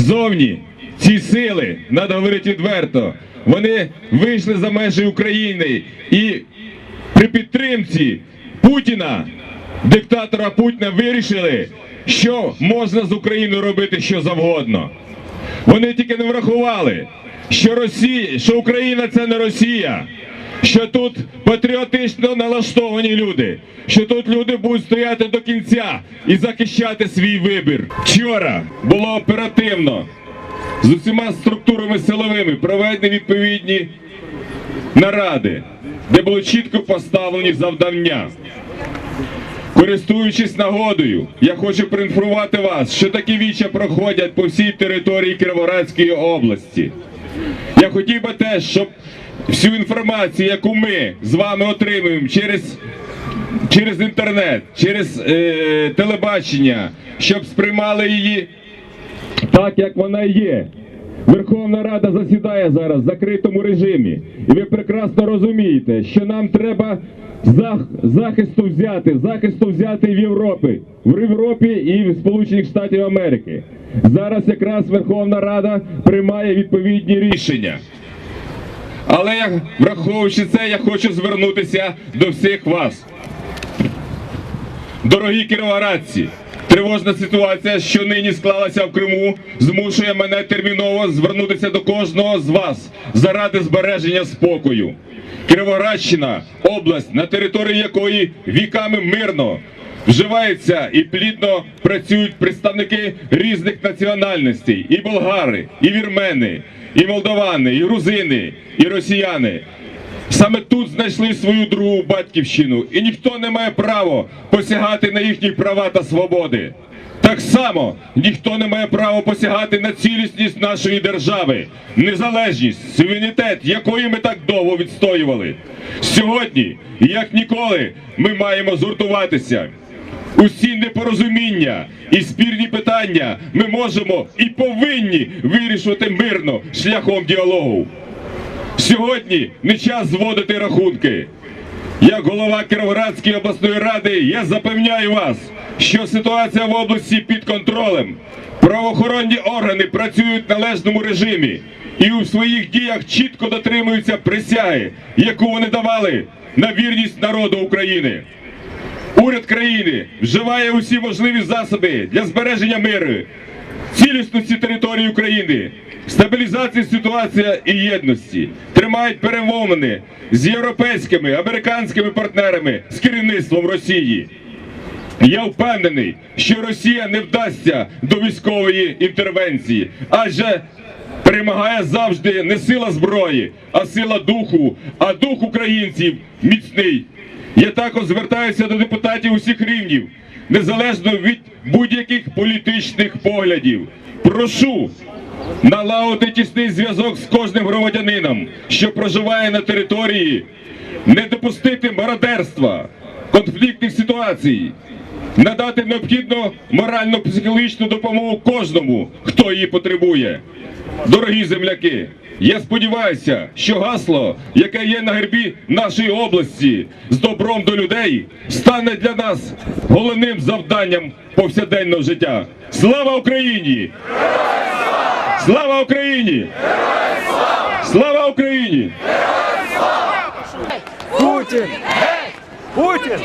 Зовні ці сили, треба говорити відверто, вони вийшли за межі України. І при підтримці Путіна, диктатора Путіна, вирішили, що можна з Україною робити що завгодно. Вони тільки не врахували, що Росія, що Україна це не Росія, що тут патріотично налаштовані люди, що тут люди будуть стояти до кінця і захищати свій вибір. Вчора було оперативно з усіма структурами силовими проведені відповідні наради, де були чітко поставлені завдання. Користуючись нагодою, я хочу проінформувати вас, що такі віча проходять по всій території Кіровоградської області. Я хотів би теж, щоб всю інформацію, яку ми з вами отримуємо через, через інтернет, через е, телебачення, щоб сприймали її так, як вона є. Верховна Рада засідає зараз в закритому режимі. І ви прекрасно розумієте, що нам треба зах- захисту взяти, захисту взяти в Європі, в Європі і в Сполучених Штатів Америки. Зараз якраз Верховна Рада приймає відповідні рішення. Але враховуючи це, я хочу звернутися до всіх вас. Дорогі кіровоградці, тривожна ситуація, що нині склалася в Криму, змушує мене терміново звернутися до кожного з вас заради збереження спокою. Кіровоградщина область, на території якої віками мирно вживається і плідно працюють представники різних національностей: і болгари, і вірмени, і молдавани, і грузини, і росіяни. Саме тут знайшли свою другу батьківщину, і ніхто не має права посягати на їхні права та свободи. Так само ніхто не має права посягати на цілісність нашої держави, незалежність, суверенітет, якої ми так довго відстоювали. Сьогодні, як ніколи, ми маємо згуртуватися. Усі непорозуміння і спірні питання ми можемо і повинні вирішувати мирно шляхом діалогу. Сьогодні не час зводити рахунки. Як голова Кіровоградської обласної ради, я запевняю вас, що ситуація в області під контролем. Правоохоронні органи працюють в належному режимі і у своїх діях чітко дотримуються присяги, яку вони давали на вірність народу України. Уряд країни вживає усі можливі засоби для збереження миру, цілісності території України, стабілізації ситуації і єдності, тримають перемовини з європейськими, американськими партнерами з керівництвом Росії. Я впевнений, що Росія не вдасться до військової інтервенції, адже перемагає завжди не сила зброї, а сила духу, а дух українців міцний. Я також звертаюся до депутатів усіх рівнів, незалежно від будь-яких політичних поглядів. Прошу налагодити тісний зв'язок з кожним громадянином, що проживає на території, не допустити мародерства, конфліктних ситуацій, надати необхідну морально-психологічну допомогу кожному, хто її потребує. Дорогі земляки, я сподіваюся, що гасло, яке є на гербі нашої області з добром до людей, стане для нас головним завданням повсякденного життя. Слава Україні! Слава Україні! Слава Україні! Путін! Путін!